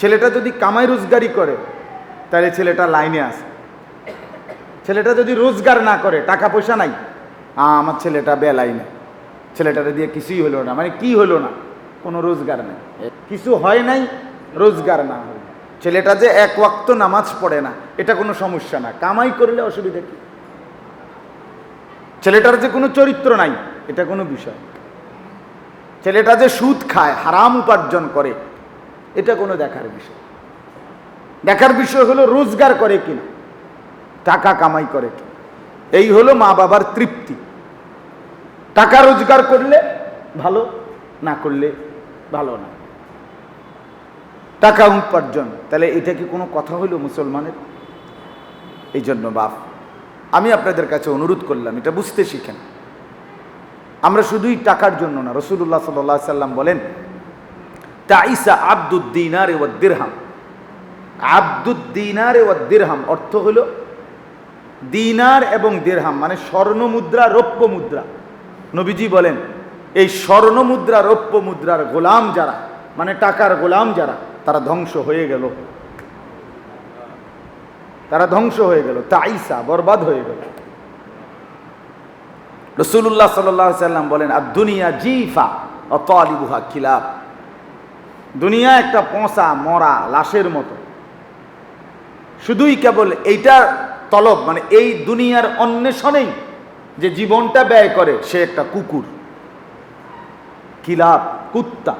ছেলেটা যদি কামাই রোজগারি করে, তাহলে ছেলেটা লাইনে আসে ছেলেটা যদি রোজগার না করে, টাকা পয়সা নাই আমার ছেলেটা বেলাইনে ছেলেটারে দিয়ে কিছুই হলো না মানে কি হলো না? কোনো রোজগার নেই। কিছু হয় নাই, রোজগার না হয় ছেলেটা যে এক ওয়াক্ত নামাজ পড়ে না, এটা কোনো সমস্যা না। কামাই করলে অসুবিধা কি? ছেলেটার যে কোনো চরিত্র নাই, এটা কোনো বিষয়। ছেলেটা যে সুদ খায়, হারাম উপার্জন করে এটা কোনো দেখার বিষয়। দেখার বিষয় হলো রোজগার করে কিনা, টাকা কামাই করে কিনা। এই হলো মা বাবার তৃপ্তি। টাকা রোজগার করলে ভালো, না করলে ভালো না। টাকা উপার্জন, তাহলে এটা কি কোনো কথা হলো মুসলমানের? এই জন্য বাপ, আমি আপনাদের কাছে অনুরোধ করলাম, এটা বুঝতে শিখেন। আমরা শুধুই টাকার জন্য না রসুল্লাহ সাল্লাহ সাল্লাম বলেন তাইসা আব্দুদ্দিনারে ও দিরহাম। আব্দুদ্দিনারে ও দিরহাম অর্থ হলো দিনার এবং দিরহাম মানে স্বর্ণ মুদ্রা, রৌপ্য মুদ্রা। নবীজি বলেন, এই স্বর্ণ মুদ্রা, রৌপ্য মুদ্রার গোলাম যারা মানে টাকার গোলাম যারা, তারা ধ্বংস হয়ে গেল। তারা ধ্বংস হয়ে গেল, তাইসা বরবাদ হয়ে গেল। রসুল্লাহ সাল্লাম বলেন আর দুনিয়া জিফা অতলিবুহা খিলাফ দুনিয়া একটা পচা, মরা, লাশের মতো। শুধুই কেবল এইটার তলব মানে এই দুনিয়ার অন্বেষণেই যে জীবনটা ব্যয় করে, সে একটা কুকুর কিলাপ কুত্তা।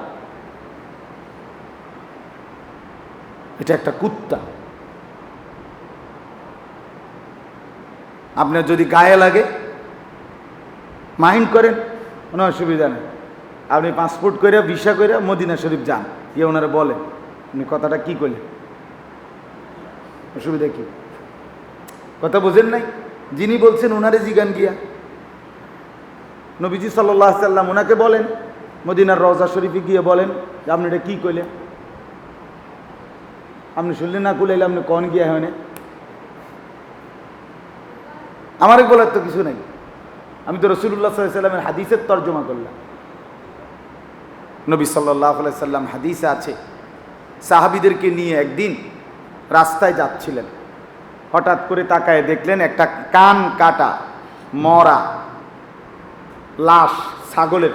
এটা একটা কুত্তা। আপনার যদি গায়ে লাগে, মাইন্ড করেন, কোনো অসুবিধা নেই। আপনি পাসপোর্ট করে ভিসা করে মদিনা শরীফ যান। গিয়ে ওনারা বলেন আপনি কথাটা কি করলেন অসুবিধা কি? কথা বোঝেন নাই? যিনি বলছেন ওনারে জিগান গিয়া। নবীজি সাল্লাহ সাল্লাম ওনাকে বলেন, মদিনার রওজা শরীফে গিয়ে বলেন যে আপনি এটা কী করলেন আপনি শুনলেন না কুলাইলে, আপনি কন গিয়া হয় আমার বলার তো কিছু নাই। আমি তো রসুল্লাহ সাল্লামের হাদিসের তর্জমা করলাম। নবী সাল্লাহ সাল্লাম হাদিসে আছে, সাহাবিদেরকে নিয়ে একদিন রাস্তায় যাচ্ছিলেন। হঠাৎ করে তাকায় দেখলেন একটা কান কাটা, মরা, লাশ, ছাগলের।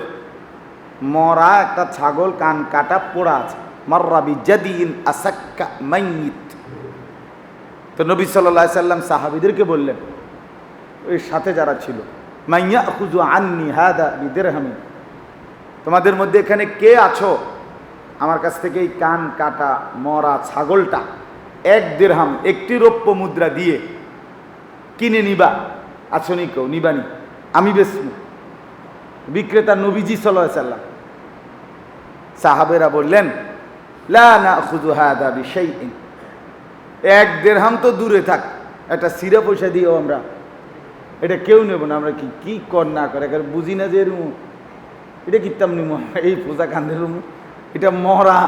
মরা একটা ছাগল, কান কাটা, পোড়া আছে। মর্রাবি জাদিন আসাক্কা মাইত তো নবী সাল্লাহ সাল্লাম সাহাবিদেরকে বললেন ওই সাথে যারা ছিল মাইয়া খুজু আননি হাদা বিদেরহামি তোমাদের মধ্যে এখানে কে আছো? আমার কাছ থেকে এই কান কাটা মরা ছাগলটা এক দেড়হাম একটি রৌপ্য মুদ্রা দিয়ে কিনে নিবা। আছো নি কেউ? নিবানি আমি বেসমু বিক্রেতা নবীজি সাল্লাম সাহাবেরা বললেন, লা না এক দেড়হাম তো দূরে থাক, একটা সিরা পয়সা দিয়েও আমরা। এটা কেউ নেব না। আমরা কি কি কর না করে? বুঝি না যে রুমু এটা কিতাম নিমু এই পূজা কান্দের এটা মরা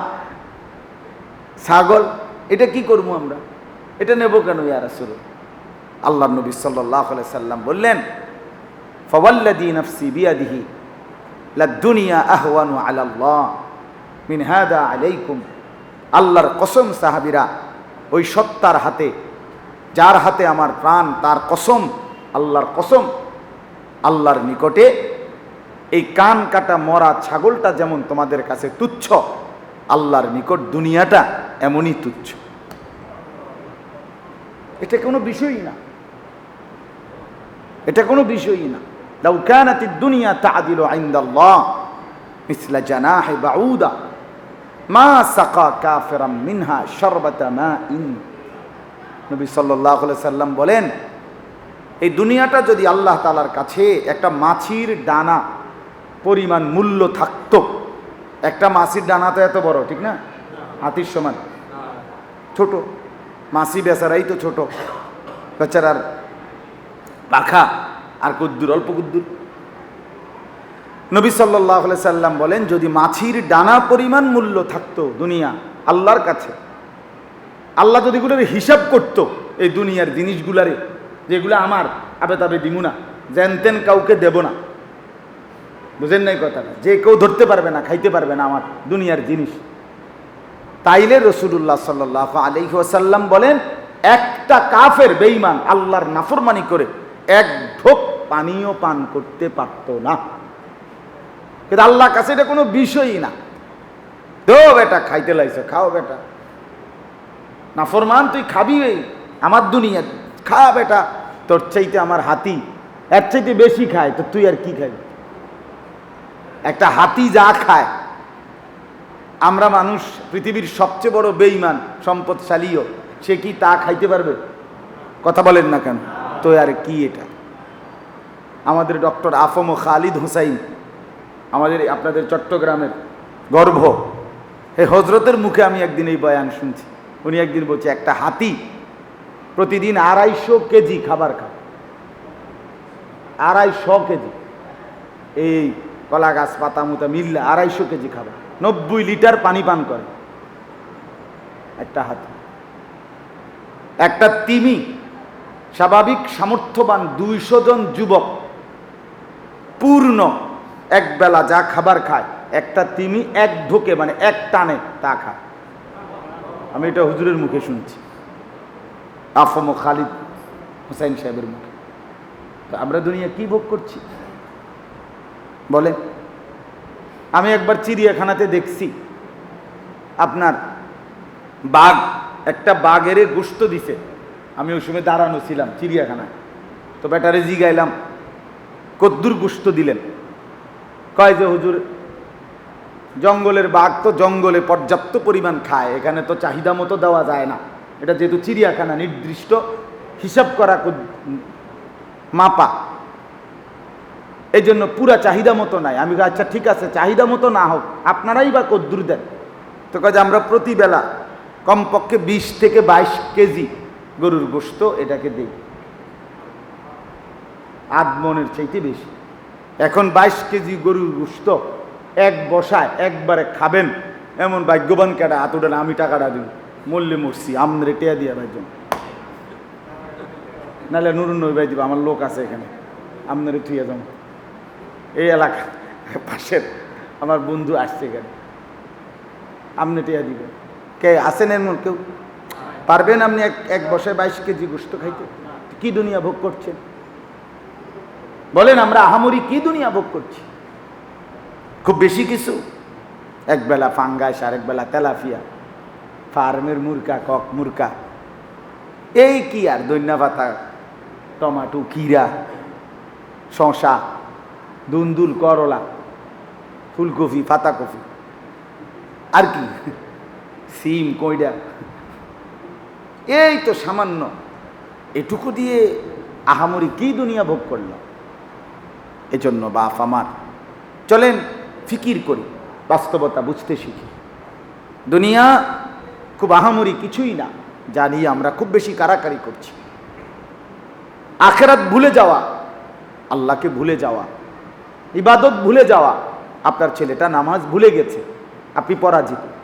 ছাগল। এটা কি করব আমরা? এটা নেব কেন ইয়ারা শুরু আল্লাহ নবী সাল্লাহ সাল্লাম বললেন ফওয়াল্লাদি বিয়াদিহি লাদুনিয়া আহওয়ানু আলাল্লাহ। মিন আলাইকুম। আল্লাহর কসম সাহাবিরা, ওই সত্তার হাতে, যার হাতে আমার প্রাণ, তার কসম, আল্লাহর কসম, আল্লাহর নিকটে এই কান কাটা মরা ছাগলটা যেমন তোমাদের কাছে তুচ্ছ, আল্লাহর নিকট দুনিয়াটা এমনই তুচ্ছ। এটা কোনো বিষয়ই না। এটা কোনো বিষয়ই না। লাউ কানাতি দুনিয়া তাআদিলু ইনদাল্লাহ মিসলা জানাহি বাউদা। মা সাকা কাফিরাম মিনহা শারবাতা মাইন। নবী সাল্লাল্লাহু সাল্লাম বলেন, এই দুনিয়াটা যদি আল্লাহ তালার কাছে একটা মাছির ডানা পরিমাণ মূল্য থাকতো। একটা মাছির ডানা তো এত বড়, ঠিক না? হাতির সমান। ছোট। মাসি বেচারাই তো ছোট। বেচারার পাখা আর কুদ্দুর, অল্প কুদ্দুর। নবী সাল্লাহ সাল্লাম বলেন, যদি মাছির ডানা পরিমাণ মূল্য থাকতো দুনিয়া, আল্লাহর কাছে, আল্লাহ যদি এগুলোর হিসাব করতো, এই দুনিয়ার জিনিসগুলারে, যেগুলো আমার আবে তবে দিমু না কাউকে দেব না বুঝেন নাই কথাটা? যে কেউ ধরতে পারবে না, খাইতে পারবে না আমার দুনিয়ার জিনিস। তাইলে রসুল্লাহ সাল্লাহ আলী ওসাল্লাম বলেন, একটা কাফের বেঈমান আল্লাহর নাফরমানি করে এক ঢোক পানীয় পান করতে পারতো না। কিন্তু আল্লাহর কাছে এটা কোনো বিষয়ই না। দো বেটা, খাইতে লাগছে খাও বেটা। নাফরমান, তুই খাবি আমার দুনিয়া খা বেটা, তোর চাইতে আমার হাতি, এর চাইতে বেশি খায়, তো তুই আর কি খাবি? একটা হাতি যা খায়। আমরা মানুষ পৃথিবীর সবচেয়ে বড় বেইমান সম্পদশালীও। সে কি তা খাইতে পারবে? কথা বলেন না কেন? তো আর কি এটা? আমাদের ডক্টর আফম খালিদ হুসাইন, আমাদের আপনাদের চট্টগ্রামের গর্ভ। হে হজরতের মুখে আমি একদিন এই বয়ান শুনছি। উনি একদিন বলছে, একটা হাতি প্রতিদিন আড়াইশো কেজি খাবার খায়। আড়াইশো কেজি। এই কলা গাছ, পাতা, মুতা মিললে আড়াইশো কেজি খাবার নব্বই লিটার পানি পান করে। একটা হাতি। একটা তিমি স্বাভাবিক সামর্থ্যবান দুইশো জন যুবক পূর্ণ এক বেলা যা খাবার খায়, একটা তিমি এক ঢোকে মানে এক টানে তা খায়। আমি এটা হুজুরের মুখে শুনছি। আফম খালিদ হুসাইন সাহেবের মুখে। আমরা দুনিয়া কি ভোগ করছি? বলে আমি একবার চিড়িয়াখানাতে দেখছি। আপনার বাঘ, একটা বাঘের গোস্ত দিছে। আমি ওই সময় দাঁড়ানো ছিলাম চিড়িয়াখানায়। তো ব্যাটারে জিগাইলাম, কদ্দুর গোস্ত দিলেন। কয় যে, হুজুর, জঙ্গলের বাঘ তো জঙ্গলে পর্যাপ্ত পরিমাণ খায়, এখানে তো চাহিদা মতো দেওয়া যায় না। এটা যেহেতু চিড়িয়াখানা, নির্দিষ্ট হিসাব করা মাপা। এই জন্য পুরা চাহিদা মতো নাই। আমি আচ্ছা ঠিক আছে চাহিদা মতো না হোক আপনারাই বা কদ্দুর দেন। তো কাজে আমরা প্রতিবেলা কমপক্ষে বিশ থেকে বাইশ কেজি গরুর গোস্ত এটাকে দিই। আধ মনের চাইতে বেশি। এখন বাইশ কেজি গরুর গোস্ত এক বসায় একবারে খাবেন এমন ভাগ্যবান কেটা না, আমি টাকাটা দিব। মরলে মরছি আমনে টেয়া দিয়া ভাইজন। নাহলে নুরুন নই ভাই দিব আমার লোক আছে এখানে আপনারে থুয়ে যান এই এলাকা, পাশের, আমার বন্ধু আসছে এখানে। আপনি টিয়া দিবেন কে আসেন এমন কেউ? পারবেন আপনি এক এক বসায় বাইশ কেজি গোস্ত খাইতে? কি দুনিয়া ভোগ করছেন? বলেন, আমরা আহামরি কি দুনিয়া ভোগ করছি? খুব বেশি কিছু। এক বেলা ফাঙ্গাস আর এক বেলা তেলাফিয়া। ফার্মের মুরকা কক মুরকা এই কি আর দৈন্যা পাতা টমাটো কিরা শশা দুন্দুল, করলা, ফুলকপি, পাতাকপি। আর কি? সিম কইডা এই তো সামান্য। এটুকু দিয়ে আহামরি কি দুনিয়া ভোগ করল? এজন্য বাপ আমার, চলেন ফিকির করি, বাস্তবতা বুঝতে শিখি। দুনিয়া খুব আহামরি কিছুই না জানি আমরা খুব বেশি কারাকারি করছি। আখেরাত ভুলে যাওয়া, আল্লাহকে ভুলে যাওয়া ইবাদত ভুলে যাওয়া। আপনার ছেলেটা নামাজ ভুলে গেছে। আপনি পরাজিত।